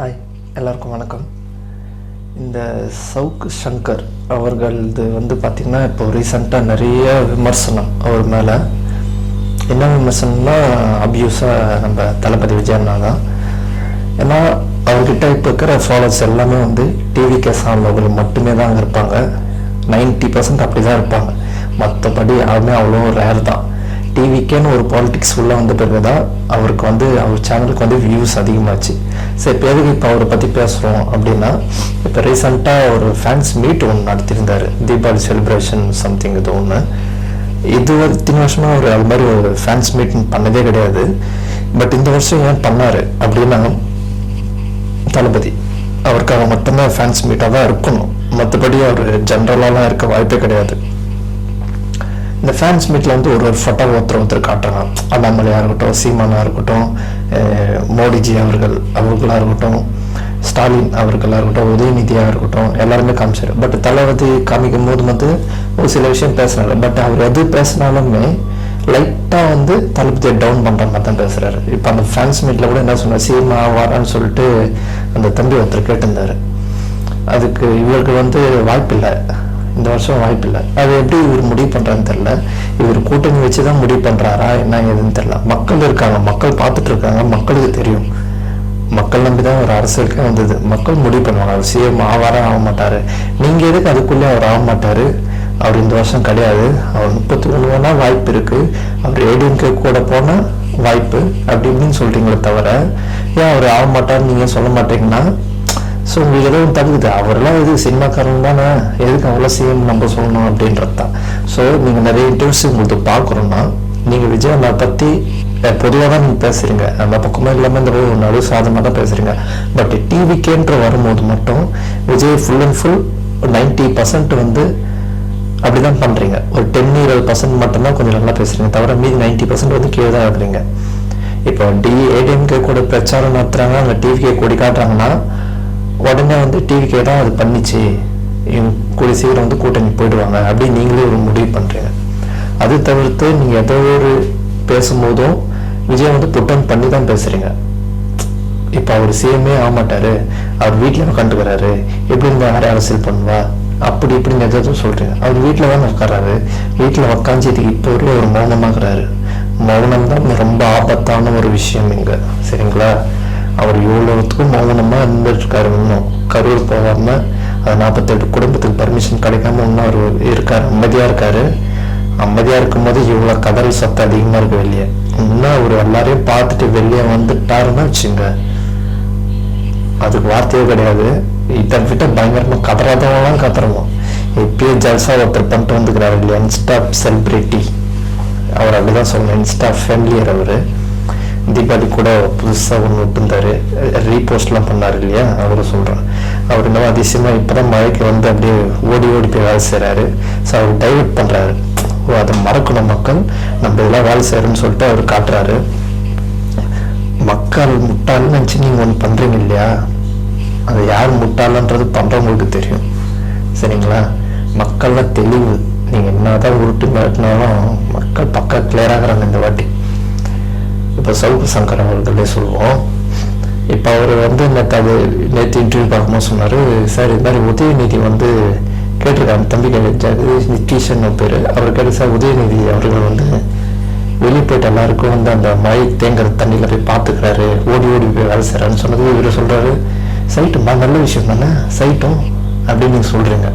Hi எல்லாருக்கும் வணக்கம். இந்த சவுக் சங்கர் அவர்களது வந்து பார்த்திங்கன்னா இப்போ ரீசண்டாக நிறைய விமர்சனம் அவர் மேலே. என்ன விமர்சனம்னா அப்யூஸாக நம்ம தளபதி விஜயண்ணா தான் ஏன்னா அவர்கிட்ட இப்போ இருக்கிற ஃபாலோவர்ஸ் எல்லாமே வந்து டிவிகே சார்ந்தவர்கள் மட்டுமே தான் அங்கே இருப்பாங்க. நைன்ட்டி பர்சன்ட் அப்படி தான் இருப்பாங்க. மற்றபடி யாருமே அவ்வளோ ரேர் தான். டிவிக்கேன்னு ஒரு பாலிட்டிக்ஸ் உள்ள வந்த பிறகு தான் அவருக்கு வந்து அவர் சேனலுக்கு வந்து வியூஸ் அதிகமாச்சு. சரி இப்போ இப்போ அவரை பற்றி பேசுகிறோம் அப்படின்னா இப்போ ரீசண்டாக ஒரு ஃபேன்ஸ் மீட் ஒன்று நடத்தியிருந்தார். தீபாவளி செலிப்ரேஷன் சம்திங் இது ஒன்று இது இத்தனை வருஷமாக அவர் அது மாதிரி ஒரு ஃபேன்ஸ் மீட்டிங் பண்ணதே கிடையாது. பட் இந்த வருஷம் ஏன் பண்ணார் அப்படின்னா தளபதி அவருக்காக மட்டும்தான் ஃபேன்ஸ் மீட்டாக தான் இருக்கணும். மற்றபடி அவர் ஜென்ரலாலாம் இருக்க வாய்ப்பே கிடையாது. இந்த ஃபேன்ஸ் மீட்டில் வந்து ஒரு ஒரு ஃபோட்டோ ஒருத்தர் ஒருத்தர் காட்டுறாங்க. அண்ணாமலையாக இருக்கட்டும் சீமானாக இருக்கட்டும் மோடிஜி அவர்கள் அவர்களாக இருக்கட்டும் ஸ்டாலின் அவர்களாக இருக்கட்டும் உதயநிதியாக இருக்கட்டும் எல்லாருமே காமிச்சார். பட் தளபதி காமிக்கும் போது வந்து ஒரு சில விஷயம் பேசுனாரு பட் அவர் எது பேசினாலுமே லைட்டாக வந்து தளபதியை டவுன் பண்ணுற மாதிரி தான் பேசுகிறாரு இப்போ அந்த ஃபேன்ஸ் மீட்டில் கூட என்ன சொன்னார்? சீமா வாரான்னு சொல்லிட்டு அந்த தம்பி ஒருத்தர் கேட்டிருந்தார். அதுக்கு இவருக்கு வந்து வாய்ப்பு இல்லை இந்த வருஷம் வாய்ப்பில்லை. அது எப்படி இவர் முடிவு பண்ணுறான்னு தெரில இவர் கூட்டணி வச்சு தான் முடிவு பண்ணுறாரா என்ன ஏதுன்னு தெரில மக்கள் இருக்காங்க. மக்கள் பார்த்துட்டு இருக்காங்க மக்களுக்கு தெரியும். மக்கள் நம்பி தான் ஒரு அரசியலுக்கே வந்தது. மக்கள் முடிவு பண்ணுவாங்க. அவர் சிஎம் ஆவாரா ஆக மாட்டார். நீங்கள் எதுக்கு அதுக்குள்ளே அவர் ஆக மாட்டார்? அவர் இந்த வருஷம் கிடையாது. அவர் முப்பத்தி ஒன்று வாய்ப்பு இருக்குது அவர் ஏடிஎம்கே கூட போனால் வாய்ப்பு அப்படி இப்படின்னு சொல்கிறீங்களே தவிர ஏன் அவர் ஆக மாட்டார்னு நீங்கள் சொல்ல மாட்டீங்கன்னா ஸோ உங்களுக்கு எதுவும் தகுது. அவரெல்லாம் எது சினிமாக்காரன் தானே. எதுக்கு அவ்வளோ சேம் நம்ம சொல்லணும் அப்படின்றது தான். ஸோ நீங்கள் நிறைய இன்டர்வியூஸ் உங்களுக்கு பார்க்குறோன்னா நீங்கள் விஜய் அண்ணா பற்றி பொதுவாக தான் நீங்கள் பேசுகிறீங்க அந்த பக்கமும் இல்லாமல் இந்த ஒரு நடு சாதமாக தான் பேசுகிறீங்க பட் டிவிக்கேன்ற வரும்போது மட்டும் Vijay full and full ninety percent வந்து அப்படி தான் பண்ணுறீங்க ஒரு டென் இருபது பர்சன்ட் மட்டும்தான் கொஞ்சம் நல்லா பேசுறீங்க. தவிர மீதி நைன்டி பர்சன்ட் வந்து கீழே தான் இருக்கிறீங்க. இப்போ டி ஏடிஎம்கே கூட பிரச்சாரம் நடத்துறாங்க. அங்கே டிவிக்கே கொடி காட்டுறாங்கன்னா உடனே வந்து டிவிக்கே தான் அது பண்ணிச்சு இவங்க கூடிய சீக்கிரம் வந்து கூட்டணி போயிடுவாங்க அப்படின்னு நீங்களே ஒரு முடிவு பண்றீங்க. அது தவிர்த்து நீங்க ஏதோ ஒரு பேசும்போதும் விஜய் வந்து புட்டன் பண்ணி தான் பேசுறீங்க. இப்போ அவர் சேமே ஆக மாட்டாரு அவர் வீட்டில் உட்காந்துக்கிறாரு எப்படி இருந்தால் யாரை அரசியல் பண்ணுவா? அப்படி இப்படின்னு எதாவது சொல்றீங்க. அவர் வீட்டில் தான் உட்காராரு வீட்டில் உட்காந்துட்டு இப்போ வரையும் அவர் மௌனமாகறாரு. மௌனம் தான் ரொம்ப ஆபத்தான ஒரு விஷயம் இங்கே. சரிங்களா? அவர் இவ்வளோத்துக்கும் மௌனமாக இருந்துருக்காரு இன்னும். கரூர் போகாம அது நாற்பத்தெட்டு குடும்பத்துக்கு பர்மிஷன் கிடைக்காம இன்னும் அவர் இருக்கார். அமைதியாக இருக்காரு. அமைதியா இருக்கும்போது இவ்வளவு கதறல் சத்தம் அதிகமா இருக்கு வெளியே இன்னும் அவர் எல்லாரையும் பார்த்துட்டு வெளியே வந்துட்டாருன்னு வச்சுங்க. அதுக்கு வார்த்தையே கிடையாது. இதை விட்ட பயங்கரமா கதறாதவங்களாம் கதறணும் இப்பயே ஜல்சா ஒருத்தர் பண்ணிட்டு வந்துக்கிறாரு இல்லையா இன்ஸ்டா செலிபிரிட்டி அவர் அப்படிதான் சொல்லணும் இன்ஸ்டா ஃபேமிலியர் அவரு. தீபாவளி கூட புதுசா ஒன்று விட்டுருந்தார் ரீபோஸ்ட்லாம் பண்ணாரு இல்லையா? அவரும் சொல்கிறேன் அவர் இந்த அதிசயமாக அதிசயமா இப்பதான் மழைக்கு வந்து அப்படியே ஓடி ஓடி போய் வேலை செய்கிறாரு ஸோ அவர் டைவர்ட் பண்றாரு. ஓ அதை மறக்கணும் மக்கள். நம்ம இதெல்லாம் வேலை செய்யறோம்னு சொல்லிட்டு அவர் காட்டுறாரு. மக்கள் முட்டாள்னு நினச்சி நீங்கள் ஒன்று பண்ணுறீங்க இல்லையா? அது யார் முட்டாளன்றது பண்ணுறவங்களுக்கு தெரியும். சரிங்களா? மக்கள்லாம் தெளிவு. நீங்கள் என்னதான் உருட்டு மிரட்டினாலும் மக்கள் பக்கா கிளியர் ஆகுறாங்க இந்த வாட்டி. இப்போ சவுக்கு சங்கர் அவர்களே சொல்லுவோம். இப்போ அவர் வந்து நேற்று அது நேற்று இன்டர்வியூ பார்க்கும்போது சொன்னார் சார் இது மாதிரி உதயநிதி வந்து கேட்டிருக்காங்க. தம்பி கேட்டு நிதிஷன் பேர். அவர் கேட்டு சார் உதயநிதி அவர்கள் வந்து வெளியே போயிட்டு எல்லாருக்கும் வந்து அந்த மழை தேங்குற தண்ணியில் போய் பார்த்துக்கிறாரு ஓடி ஓடி போய் வேலை செய்கிறான்னு சொன்னது இவர் சொல்றாரு. சைட்டுமா நல்ல விஷயம் தானே? சைட்டும் அப்படின்னு நீங்கள் சொல்கிறீங்க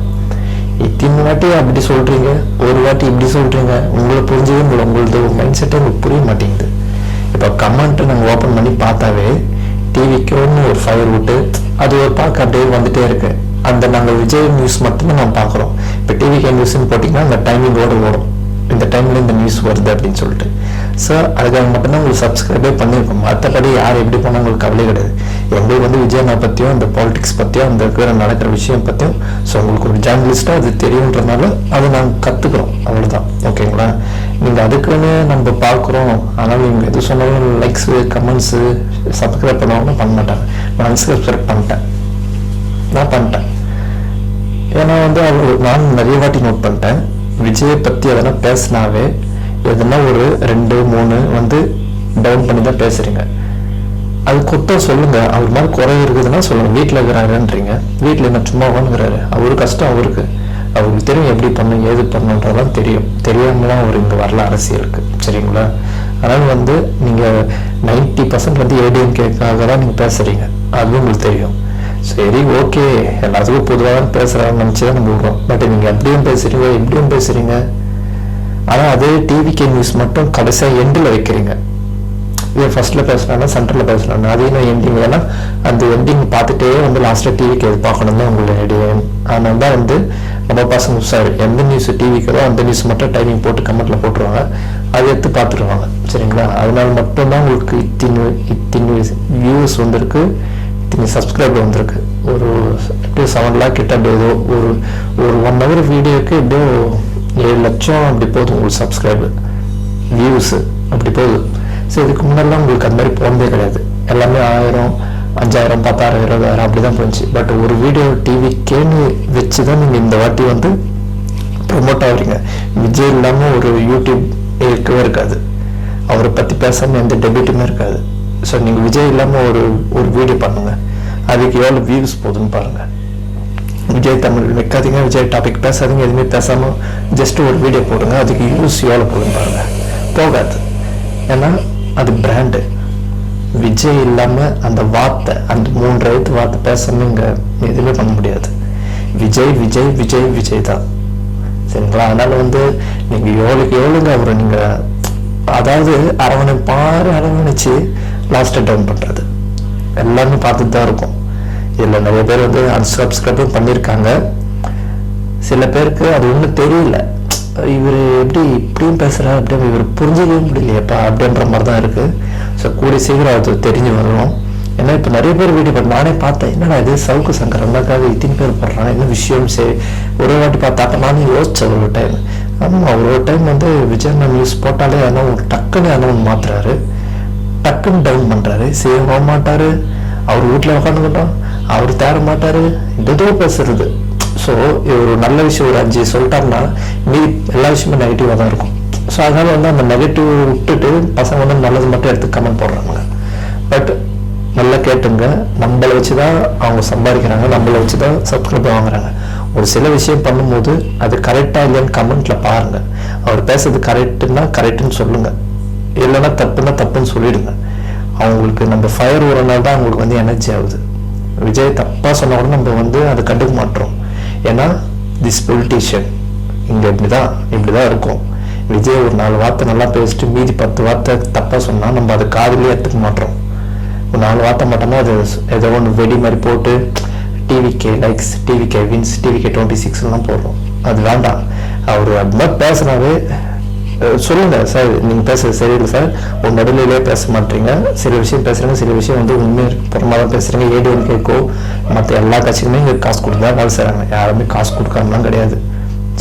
இத்தனை வாட்டி அப்படி சொல்கிறீங்க ஒரு வாட்டி இப்படி சொல்கிறீங்க உங்களை புரிஞ்சவே உங்களை உங்களது மைண்ட் செட்டே உங்களுக்கு புரிய மாட்டேங்குது. இப்போ கமெண்ட்டு நாங்கள் ஓப்பன் பண்ணி பார்த்தாவே டிவிக்குன்னு ஒரு ஃபயர் விட்டு அது ஒரு பார்க்க அப்படியே வந்துட்டே இருக்கு. அந்த நாங்கள் விஜய் நியூஸ் மட்டும்தான் நம்ம பார்க்குறோம். இப்போ டிவிகே நியூஸ்ன்னு போட்டிங்கன்னா அந்த டைமிங்கோடு ஓடும். இந்த டைமில் இந்த நியூஸ் வருது அப்படின்னு சொல்லிட்டு. ஸோ அதுக்காக மட்டும்தான் உங்களுக்கு சப்ஸ்கிரைபே பண்ணியிருக்கோம். மற்றபடி யார் எப்படி போனால் உங்களுக்கு கவலை கிடையாது. எங்களுக்கு வந்து விஜயனா பற்றியும் இந்த பாலிடிக்ஸ் பற்றியும் அந்த இருக்கிற நடக்கிற விஷயம் பற்றியும் ஸோ உங்களுக்கு ஒரு ஜேர்னலிஸ்ட்டாக அது தெரியுன்றனால அதை நாங்கள் கற்றுக்குறோம் அவ்வளோதான் ஓகேங்களா நீங்கள் அதுக்குன்னு நம்ம பார்க்குறோம். ஆனால் நீங்கள் எது சொன்னாலும் லைக்ஸு கமெண்ட்ஸு சப்ஸ்கிரைப் பண்ணவங்க பண்ண மாட்டாங்க. நான் அன்சப்ஸ்கிரைப் பண்ணிட்டேன். நான் பண்ணிட்டேன். ஏன்னா வந்து அவர் நான் நிறைய வாட்டி நோட் பண்ணிட்டேன். விஜயை பற்றி எதனா பேசினாவே எதனா ஒரு ரெண்டு மூணு வந்து டவுன் பண்ணி தான் பேசுறீங்க. அது கொத்த சொல்லுங்க. அவர் மாதிரி குறை இருக்குதுன்னா சொல்லுங்க. வீட்டில் இருக்கிறாருன்றீங்க. வீட்டில் என்ன சும்மா உட்காந்துக்கிறாரு அவரு கஷ்டம் அவருக்கு. அவருக்கு தெரியும் எப்படி பண்ணும் ஏது பண்ணுன்றதெல்லாம் தெரியும். தெரியாமல் தான் அவர் இங்கே வரல அரசியலுக்கு. சரிங்களா? அதனால் வந்து நீங்கள் நைன்டி பர்சன்ட் வந்து ஏடிஎம்கேக்காக தான் நீங்கள் பேசுகிறீங்க அது உங்களுக்கு தெரியும். சரி ஓகே. எல்லாத்துக்கும் பொதுவாக தான் பேசுகிறாங்கன்னு நினச்சி தான் பட் நீங்கள் எப்படியும் பேசுகிறீங்க எப்படியும் பேசுகிறீங்க ஆனால் அதே டிவிகே நியூஸ் மட்டும் கடைசியாக எண்டில் வைக்கிறீங்க. இதே ஃபர்ஸ்ட்டில் பேசுனாலும் சென்டரில் பேசுனாலும் அதையும் நான் எண்டிங் ஏன்னா அந்த எண்டிங் பார்த்துட்டே வந்து லாஸ்ட்டாக டிவிக்கு எது பார்க்கணும் தான் உங்களுடைய ஐடியா அதனால தான் வந்து நம்ம பசங்க சார் எந்த நியூஸ் டிவிக்கிறோ அந்த நியூஸ் மட்டும் டைமிங் போட்டு கமெண்ட்டில் போட்டுருவாங்க. அதை எடுத்து பார்த்துருவாங்க. சரிங்களா? அதனால மட்டும்தான் உங்களுக்கு இத்தின் இத்தின் வியூஸ் வந்திருக்கு. இத்தனை சப்ஸ்கிரைபர் வந்திருக்கு. ஒரு எப்படியும் செவன் லேக் கிட்ட அப்படி ஏதோ ஒரு ஒரு ஒன் ஹவர் வீடியோக்கு எப்படியோ ஏழு லட்சம் அப்படி போதும் உங்களுக்கு சப்ஸ்கிரைபர் வியூஸு அப்படி போகுது. ஸோ இதுக்கு முன்னாடிலாம் உங்களுக்கு அந்த மாதிரி போனதே கிடையாது. எல்லாமே ஆயிரம் அஞ்சாயிரம் பத்தாயிரம் இருபதாயிரம் அப்படி தான் போச்சு. பட் ஒரு வீடியோ டிவிக்கேன்னு வச்சு தான் நீங்கள் இந்த வாட்டி வந்து ப்ரொமோட் ஆகுறீங்க. விஜய் இல்லாமல் ஒரு யூடியூப் இருக்கவே இருக்காது. அவரை பற்றி பேசாமல் எந்த டெபிட்டுமே இருக்காது. ஸோ நீங்கள் விஜய் இல்லாமல் ஒரு ஒரு வீடியோ பண்ணுங்க. அதுக்கு எவ்வளோ வியூஸ் போகுதுன்னு பாருங்கள் விஜய் தமிழ் வைக்காதீங்க. விஜய் டாபிக் பேசாதீங்க. எதுவுமே பேசாமல் ஜஸ்ட் ஒரு வீடியோ போடுங்க. அதுக்கு யூஸ் எவ்வளோ போகுதுன்னு பாருங்கள் போகாது. ஏன்னா அது பிராண்டு விஜய் இல்லாமல் அந்த வார்த்தை அந்த மூன்று எழுத்து வார்த்தை பேசாமல் இங்கே எதுவுமே பண்ண முடியாது. விஜய் விஜய் விஜய் விஜய் தான். சரிங்களா? அதனால் வந்து நீங்கள் எவ்வளோக்கு எவ்வளோங்க அவரை நீங்கள் அதாவது அரவணை பாரு அரவணைச்சு லாஸ்ட்டை டவுன் பண்ணுறது எல்லாமே பார்த்துட்டு தான் இருக்கும். இதில் நிறைய பேர் வந்து அன்சப்ஸ்கிரைபும் பண்ணியிருக்காங்க. சில பேருக்கு அது ஒன்றும் தெரியல. இவர் எப்படி இப்படியும் பேசுகிறார் அப்படியே இவர் புரிஞ்சுக்கவே முடியலையப்பா அப்படின்ற மாதிரி தான் இருக்குது ஸோ கூடி சீக்கிரம் அது தெரிஞ்சு வரும் ஏன்னா இப்போ நிறைய பேர் வீடியோ பண்ண நானே பார்த்தேன் என்னடா இது சவுக்கு சங்கர் அண்ணாக்காக இத்தனை பேர் போடுறான் என்ன விஷயம் சரி ஒரு வாட்டி பார்த்தாக்க நானும் யோசிச்சேன் ஒரு டைம் ஆமாம் ஒரு டைம் வந்து விஜய் நியூஸ் போட்டாலே ஆனால் டக்குன்னு அனௌன் மாத்துறாரு. டக்குன்னு டவுன் பண்றாரு. செய்ய மாட்டாரு. அவர் வீட்டில் உட்காந்துக்கிட்டோம் அவர் தேட மாட்டாரு. ஏதோ பேசுறது. ஸோ ஒரு நல்ல விஷயம். ஒரு அஞ்சு சொல்லிட்டாருன்னா மீதி எல்லா விஷயமும் நெகட்டிவாக தான் இருக்கும். ஸோ அதனால் வந்து அந்த நெகட்டிவ் விட்டுட்டு பசங்க வந்து நல்லது மட்டும் எடுத்து கமெண்ட் போடுறாங்க. பட் நல்லா கேட்டுங்க. நம்மளை வச்சு தான் அவங்க சம்பாதிக்கிறாங்க. நம்மளை வச்சு தான் சப்ஸ்கிரைப் வாங்குறாங்க. ஒரு சில விஷயம் பண்ணும்போது அது கரெக்டாக இல்லைன்னு கமெண்ட்டில் பாருங்கள் அவர் பேசுறது கரெக்டுன்னா கரெக்டுன்னு சொல்லுங்க. இல்லைன்னா தப்புன்னா தப்புன்னு சொல்லிடுங்க. அவங்களுக்கு நம்ம ஃபயர் ஓடுறனால தான் அவங்களுக்கு வந்து எனர்ஜி ஆகுது. விஜய் தப்பாக சொன்ன கூட நம்ம வந்து அதை கண்டுக்க மாட்டோம். ஏன்னா திஸ் பொலிட்டீஷியன் இங்கே இப்படி தான் இப்படி தான் இருக்கும். விஜய் ஒரு நாலு வார்த்தை நல்லா பேசிட்டு மீதி பத்து வார்த்தை தப்பாக சொன்னால் நம்ம அதை காதுலயே எடுத்துக்க மாட்டோம். ஒரு நாலு வார்த்தை மட்டும்தான் அது ஏதோ ஒன்று வெடி மாதிரி போட்டு TV K likes TV K wins TV K twenty சிக்ஸ்லாம் போடுறோம். அது வேண்டாம். அவர் அது மாதிரி பேசுனாவே சொல்லுங்கள் சொல்லுங்க சார் நீங்க பேசுறது சரியில்லை சார். ஒரு நடுநிலையே பேச மாட்டீங்க. சில விஷயம் பேசுறீங்க சில விஷயம் வந்து உண்மையை புறமா தான் பேசுறீங்க ஏடிஎம் மற்ற எல்லா கட்சிக்குமே இங்க காசு கொடுத்து தான் வேலை செய்கிறாங்க யாருமே காசு கொடுக்காமலாம் கிடையாது.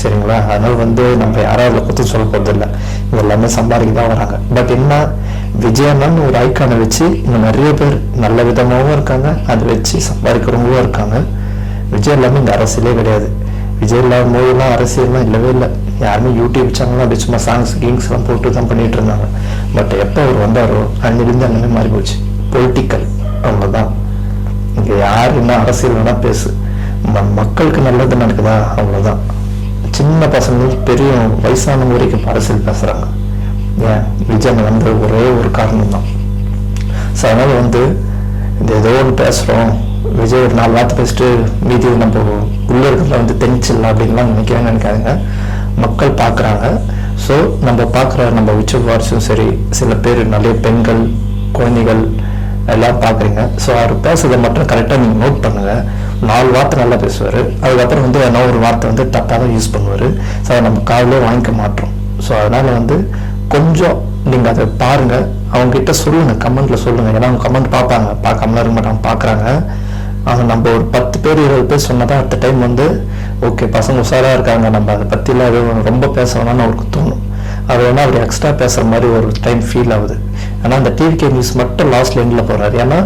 சரிங்களா? அதனால வந்து நம்ம யாரும் அதில் குத்து சொல்ல போறது இல்லை எல்லாமே சம்பாதிக்க தான் வராங்க. பட் என்ன விஜயண்ணன் ஒரு ஐக்கானை வச்சு இங்க நிறைய பேர் நல்ல விதமாகவும் இருக்காங்க. அதை வச்சு சம்பாதிக்கிறவங்களும் இருக்காங்க. விஜய் எல்லாமே இந்த அரசியலே கிடையாது. விஜய் இல்லாத போதெல்லாம் அரசியல்லாம் இல்லவே இல்லை. யாருமே யூடியூப் சேனல் அப்படி சும்மா சாங்ஸ் கிங்ஸ் எல்லாம் போட்டு தான் பண்ணிட்டு இருந்தாங்க. பட் எப்போ அவர் வந்தாரோ அன்னிலிருந்து அங்கே மாறி போச்சு. பொலிட்டிக்கல் அவ்வளோதான் இங்கே யார் என்ன அரசியல் வேணா பேசு. மக்களுக்கு நல்லது நடக்குதா? அவ்வளவுதான். சின்ன பசங்க பெரிய வயசானவங்க வரைக்கும் அரசியல் பேசுறாங்க. ஏன்? விஜய் வந்த ஒரே ஒரு காரணம் தான் ஸோ அதனால வந்து இந்த ஏதோ ஒன்று பேசுகிறோம் விஜய் ஒரு நாலு வார்த்தை பேசிட்டு மீதி நம்ம உள்ள இருக்கிறதுல வந்து தெரிஞ்சிடலாம் அப்படின்லாம் நினைக்கிறேன்னு நினைக்காதுங்க. மக்கள் பார்க்குறாங்க. ஸோ நம்ம பார்க்குற நம்ம விச்சல் வாரிசும் சரி சில பேர் நிறைய பெண்கள் குழந்தைகள் எல்லாம் பார்க்குறீங்க. ஸோ அவர் பேசுறதை மட்டும் கரெக்டாக நீங்கள் நோட் பண்ணுங்கள் நாலு வார்த்தை நல்லா பேசுவார். அதுக்கப்புறம் வந்து என்ன ஒரு வார்த்தை வந்து தப்பாக தான் யூஸ் பண்ணுவார். ஸோ அதை நம்ம காதிலே வாங்கிக்க மாட்டோம். ஸோ அதனால் வந்து கொஞ்சம் நீங்கள் அதை பாருங்கள் அவங்க சொல்லுங்கள் கமெண்ட்டில் சொல்லுங்கள் ஏன்னா அவங்க கமெண்ட் பார்ப்பாங்க. பார்க்காமலாம் இருக்க மாட்டாங்க பார்க்குறாங்க. அதை நம்ம ஒரு பத்து பேர் இருபது பேர் சொன்னதான் அடுத்த டைம் வந்து ஓகே பசங்க உஷாராக இருக்காங்க. நம்ம அதை பற்றிலாம் எதுவும் ரொம்ப பேச வேணாம்னு அவருக்கு தோணும். அது வேணா அவர் எக்ஸ்ட்ரா பேசுகிற மாதிரி ஒரு டைம் ஃபீல் ஆகுது. ஏன்னா அந்த டிவிகே நியூஸ் மட்டும் லாஸ்ட் எண்டில் போகிறாரு ஏன்னா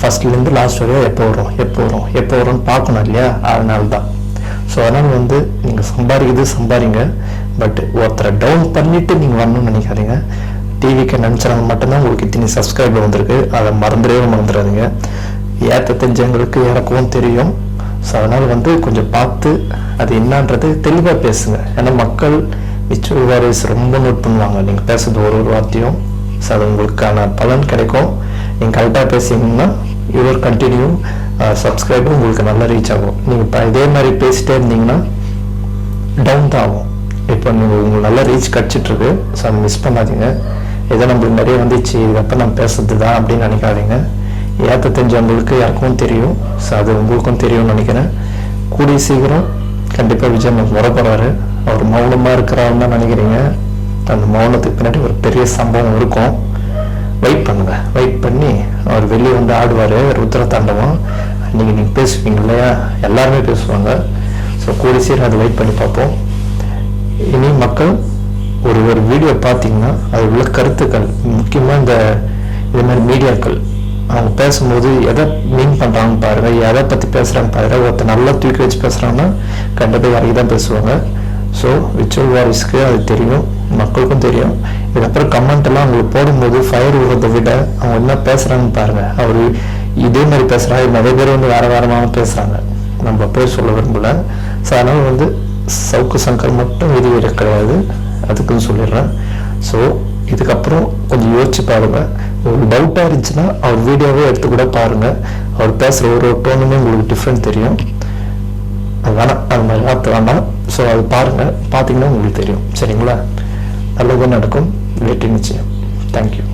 ஃபர்ஸ்ட்லேருந்து லாஸ்ட் வரையும் எப்போ வரும் எப்போ வரும் எப்போ வரும்னு பார்க்கணும் இல்லையா? அதனால தான் ஸோ அதனால் வந்து நீங்கள் சம்பாதிக்கிறது சம்பாதிங்க. பட் ஒருத்தரை டவுன் பண்ணிவிட்டு நீங்கள் வரணும்னு நினைக்காதீங்க. டிவிக்கு நினச்சவங்க மட்டும்தான் உங்களுக்கு இத்தனை சப்ஸ்கிரைபர் வந்திருக்கு. அதை மறந்துடவே மறந்துடாதீங்க. ஏற்ற தெரிஞ்சவங்களுக்கு எனக்கும் தெரியும். ஸோ அதனால் வந்து கொஞ்சம் பார்த்து அது என்னன்றது தெளிவாக பேசுங்க. ஏன்னா மக்கள் விச்சுவல் வாரிஸ் ரொம்ப நோட் பண்ணுவாங்க. நீங்கள் பேசுறது ஒரு ஒரு வார்த்தையும் ஸோ அது உங்களுக்கான பலன் கிடைக்கும். நீங்கள் கரெக்டாக பேசிங்கன்னா யுவர் கண்டினியூ சப்ஸ்கிரைபும் உங்களுக்கு நல்லா ரீச் ஆகும். நீங்கள் இப்போ இதே மாதிரி பேசிட்டே இருந்தீங்கன்னா டவுன் தான் ஆகும். இப்போ நீங்கள் உங்களுக்கு நல்லா ரீச் கிடச்சிட்ருக்கு. ஸோ அதை மிஸ் பண்ணாதீங்க. ஏதோ நம்மளுக்கு நிறைய வந்துச்சு. இதுக்கப்புறம் நம்ம பேசுறது தான் அப்படின்னு நினைக்காதீங்க. ஏற்ற தெரிஞ்சவங்களுக்கு யாருக்கும் தெரியும். ஸோ அது உங்களுக்கும் தெரியும்னு நினைக்கிறேன். கூடிய சீக்கிரம் கண்டிப்பாக விஜய் நமக்கு வர போகிறாரு அவர் மௌனமாக இருக்கிறாருன்னு தான் நினைக்கிறீங்க. அந்த மௌனத்துக்கு பின்னாடி ஒரு பெரிய சம்பவம் இருக்கும். வெயிட் பண்ணுங்க. வெயிட் பண்ணி அவர் வெளியே வந்து ஆடுவார். ருத்ர தாண்டவம் நீங்கள் நீங்கள் பேசுவீங்க இல்லையா? எல்லாருமே பேசுவாங்க. ஸோ கூடி சீக்கிரம் அதை வெயிட் பண்ணி பார்ப்போம். இனி மக்கள் ஒரு ஒரு வீடியோ பார்த்தீங்கன்னா அது உள்ள கருத்துக்கள் முக்கியமாக இந்த இது மாதிரி மீடியாக்கள் அவங்க பேசும்போது எதை மீன் பண்ணுறாங்கன்னு பாருங்க. எதை பற்றி பேசுகிறாங்க பாருங்க. ஒருத்தர் நல்லா தூக்கி வச்சு பேசுகிறாங்கன்னா கண்டிப்பாக வரைக்கும் தான் பேசுவாங்க. ஸோ விச்சுவல் வாரிஸ்க்கு அது தெரியும். மக்களுக்கும் தெரியும். இதுக்கப்புறம் கமெண்ட் எல்லாம் அவங்களுக்கு போடும்போது ஃபயர் விடுறதை விட அவங்க என்ன பேசுகிறாங்கன்னு பாருங்க. அவர் இதே மாதிரி பேசுகிறாங்க நிறைய பேர் வந்து வேற வேறமாக பேசுகிறாங்க நம்ம பேர் சொல்ல விரும்பல. ஸோ அதனால் வந்து சவுக்கு சங்கர் மட்டும் விதிவிட கிடையாது. அதுக்குன்னு சொல்லிடுறேன். ஸோ இதுக்கப்புறம் கொஞ்சம் யோசிச்சு பாருங்க. ஒரு டவுட்டாக இருந்துச்சுன்னா அவர் வீடியோவே எடுத்து கூட பாருங்கள் அவர் பேசுகிற ஒரு ஒரு டோனுமே உங்களுக்கு டிஃப்ரெண்ட் தெரியும். அது வேணாம் அது மாதிரி வார்த்தை வேணாம் ஸோ அது பாருங்கள் பார்த்தீங்கன்னா உங்களுக்கு தெரியும். சரிங்களா? நல்லது நடக்கும். வெயிட்டிங் நிச்சயம். தேங்க்யூ